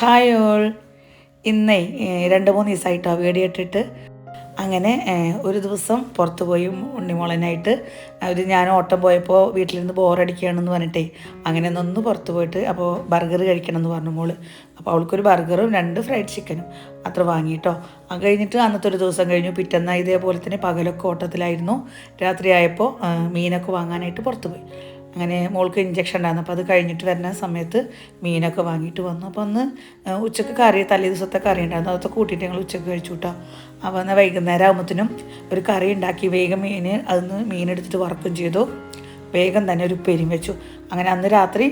Hi all. ഇന്നേ രണ്ട് മൂന്ന് ദിവസമായിട്ടോ വീഡിയോ ഇട്ടിട്ട്. അങ്ങനെ ഒരു ദിവസം പുറത്ത് പോയി ഉണ്ണിമോളനായിട്ട് ഒരു ഞാൻ ഓട്ടം പോയപ്പോൾ വീട്ടിലിരുന്ന് ബോറടിക്കുകയാണെന്ന് പറഞ്ഞിട്ടേ അങ്ങനെ ഒന്ന് പുറത്ത് പോയിട്ട് അപ്പോൾ ബർഗർ കഴിക്കണം എന്ന് പറഞ്ഞു മോൾ. അപ്പോൾ അവൾക്കൊരു ബർഗറും രണ്ട് ഫ്രൈഡ് ചിക്കനും അത്ര വാങ്ങിയിട്ടോ. അത് കഴിഞ്ഞിട്ട് അന്നത്തെ ഒരു ദിവസം കഴിഞ്ഞു. പിറ്റന്ന ഇതേപോലെ തന്നെ പകലൊക്കെ ഓട്ടത്തിലായിരുന്നു. രാത്രിയായപ്പോൾ മീനൊക്കെ വാങ്ങാനായിട്ട് പുറത്ത് പോയി. അങ്ങനെ മോൾക്ക് ഇഞ്ചക്ഷൻ ഉണ്ടായിരുന്നു. അപ്പോൾ അത് കഴിഞ്ഞിട്ട് വരുന്ന സമയത്ത് മീനൊക്കെ വാങ്ങിയിട്ട് വന്നു. അപ്പോൾ അന്ന് ആ, ഉച്ചയ്ക്ക് കറി തലേ ദിവസത്തെ കറി ഉണ്ടായിരുന്നു. അതൊക്കെ കൂട്ടിയിട്ട് ഞങ്ങൾ ഉച്ചയ്ക്ക് കഴിച്ചു കേട്ടോ അപ്പോൾ എന്നാൽ വൈകുന്നേരം ആകുമ്പോഴത്തേനും ഒരു കറി ഉണ്ടാക്കി. വേഗം മീൻ അതിന്ന് മീൻ എടുത്തിട്ട് വറക്കും ചെയ്തു. വേഗം തന്നെ ഒരു ഉപ്പേരിയും വെച്ചു. അങ്ങനെ അന്ന് രാത്രി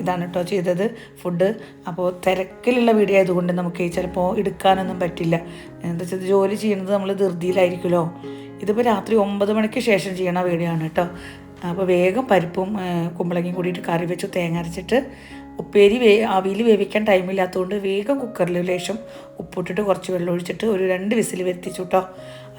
ഇതാണ് കേട്ടോ ചെയ്തത് ഫുഡ് അപ്പോൾ തിരക്കിലുള്ള വീഡിയോ ആയതുകൊണ്ട് നമുക്ക് ചിലപ്പോൾ എടുക്കാനൊന്നും പറ്റില്ല. എന്താ വെച്ചാൽ ജോലി ചെയ്യുന്നത് നമ്മൾ ധൃതിയിലായിരിക്കുമല്ലോ. ഇതിപ്പോൾ രാത്രി ഒമ്പത് മണിക്ക് ശേഷം ചെയ്യണ വീഡിയോ ആണ് കേട്ടോ അപ്പോൾ വേഗം പരിപ്പും കുമ്പളങ്ങയും കൂടിയിട്ട് കറി വെച്ച് തേങ്ങ അരച്ചിട്ട് ഉപ്പേരി വേ അവിയിൽ വേവിക്കാൻ ടൈമില്ലാത്തതുകൊണ്ട് വേഗം കുക്കറിൽ ലേശം ഉപ്പിട്ടിട്ട് കുറച്ച് വെള്ളം ഒഴിച്ചിട്ട് ഒരു രണ്ട് വിസിൽ വരുത്തിച്ചു കേട്ടോ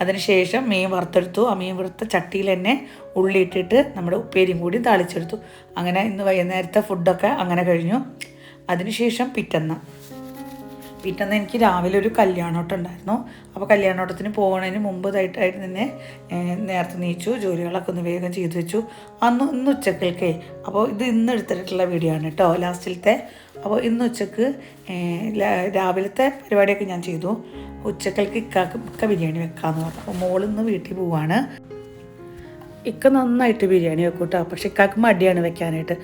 അതിനുശേഷം മീൻ വറുത്തെടുത്തു. ആ മീൻ വറുത്ത ചട്ടിയിൽ തന്നെ ഉള്ളി ഇട്ടിട്ട് നമ്മുടെ ഉപ്പേരിയും കൂടി താളിച്ചെടുത്തു. അങ്ങനെ ഇന്ന് വൈകുന്നേരത്തെ ഫുഡൊക്കെ അങ്ങനെ കഴിഞ്ഞു. അതിനുശേഷം പിറ്റന്ന. പിറ്റന്ന് എനിക്ക് രാവിലെ ഒരു കല്യാണോട്ടം ഉണ്ടായിരുന്നു. അപ്പോൾ കല്യാണോട്ടത്തിന് പോകുന്നതിന് മുമ്പതായിട്ടായിട്ട് തന്നെ നേരത്തെ നീച്ചു ജോലികളൊക്കെ ഒന്ന് വേഗം ചെയ്തു വെച്ചു. അന്ന് ഇന്ന് ഉച്ചക്കൽക്കേ അപ്പോൾ ഇത് ഇന്ന് എടുത്തിട്ടുള്ള വീഡിയോ ആണ് കേട്ടോ ലാസ്റ്റിലത്തെ. അപ്പോൾ ഇന്ന് ഉച്ചയ്ക്ക് രാവിലത്തെ പരിപാടിയൊക്കെ ഞാൻ ചെയ്തു. ഉച്ചക്കൽക്ക് ഇക്കാക്ക് ഇക്ക ബിരിയാണി വെക്കാമെന്ന് പറഞ്ഞു. അപ്പോൾ മോളിന്ന് വീട്ടിൽ പോവാണ്. ഇക്ക നന്നായിട്ട് ബിരിയാണി വെക്കും കേട്ടോ പക്ഷെ ഇക്കാക്ക് മടിയാണ് വെക്കാനായിട്ട്.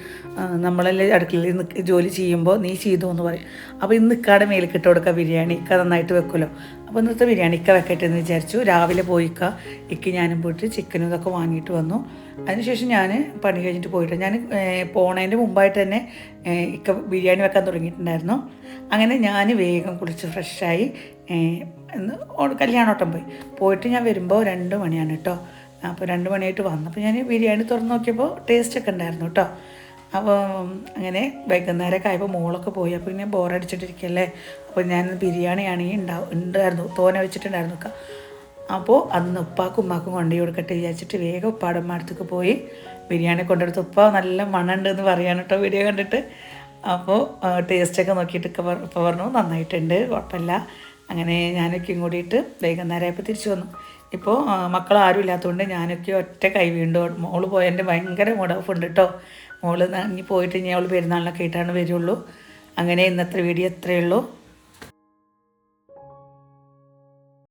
നമ്മളെല്ലാം അടുക്കളയിൽ ജോലി ചെയ്യുമ്പോൾ നീ ചെയ്തു എന്ന് പറയും. അപ്പോൾ ഇന്ന് ഇക്കാടെ മേലിൽ ഇട്ട് കൊടുക്കുക ബിരിയാണി. ഇക്ക നന്നായിട്ട് വെക്കുമല്ലോ. അപ്പോൾ ഇന്നത്തെ ബിരിയാണി ഇക്ക വെക്കട്ടെ എന്ന് വിചാരിച്ചു. രാവിലെ പോയി ഇക്ക ഇക്ക് ഞാനും പോയിട്ട് ചിക്കനും ഇതൊക്കെ വാങ്ങിയിട്ട് വന്നു. അതിനുശേഷം ഞാൻ പണി കഴിഞ്ഞിട്ട് പോയിട്ട് ഞാൻ പോണതിന്റെ മുമ്പായിട്ട് തന്നെ ഇക്ക ബിരിയാണി വെക്കാൻ തുടങ്ങിയിട്ടുണ്ടായിരുന്നു. അങ്ങനെ ഞാൻ വേഗം കുളിച്ച് ഫ്രഷായി കല്യാണോട്ടം പോയി. പോയിട്ട് ഞാൻ വരുമ്പോൾ രണ്ട് മണിയാണ് കേട്ടോ. അപ്പോൾ രണ്ട് മണിയായിട്ട് വന്നപ്പോൾ ഞാൻ ബിരിയാണി തുറന്ന് നോക്കിയപ്പോൾ ടേസ്റ്റ് ഒക്കെ ഉണ്ടായിരുന്നു കേട്ടോ അപ്പോൾ അങ്ങനെ വൈകുന്നേരമൊക്കെ ആയപ്പോൾ മോളൊക്കെ പോയി. അപ്പോൾ പിന്നെ ബോറടിച്ചിട്ടിരിക്കല്ലേ അപ്പോൾ ഞാൻ ബിരിയാണിയാണെങ്കിൽ ഉണ്ടാവും ഉണ്ടായിരുന്നു തോന വെച്ചിട്ടുണ്ടായിരുന്നു അപ്പോൾ അന്ന് ഉപ്പാക്കും ഉമ്മാക്കും കൊണ്ടുപോയി കൊടുക്കട്ടെ വിചാരിച്ചിട്ട് വേഗം ഉപ്പാടമ്മ അടുത്തേക്ക് പോയി ബിരിയാണി കൊണ്ടെടുത്ത് ഉപ്പ നല്ല മണമുണ്ട് എന്ന് പറയാണ് കേട്ടോ വീഡിയോ കണ്ടിട്ട്. അപ്പോൾ ടേസ്റ്റൊക്കെ നോക്കിയിട്ടൊക്കെ ഉപ്പ പറഞ്ഞു നന്നായിട്ടുണ്ട് കുഴപ്പമില്ല അങ്ങനെ ഞാനൊക്കെയും കൂടിയിട്ട് വൈകുന്നേരം ആയപ്പോൾ തിരിച്ചു വന്നു. ഇപ്പോൾ മക്കൾ ആരും ഇല്ലാത്തതുകൊണ്ട് ഞാനൊക്കെ ഒറ്റ കൈ വീണ്ടും മോൾ പോയതിന്റെ ഭയങ്കര മുടഫ് ഉണ്ട് കേട്ടോ മോൾ ഇനി പോയിട്ട് ഇനി അവൾ പെരുന്നാളിനൊക്കെ ആയിട്ടാണ് വരുള്ളൂ. അങ്ങനെ ഇന്നത്തെ വീഡിയോ എത്രയേ ഉള്ളൂ.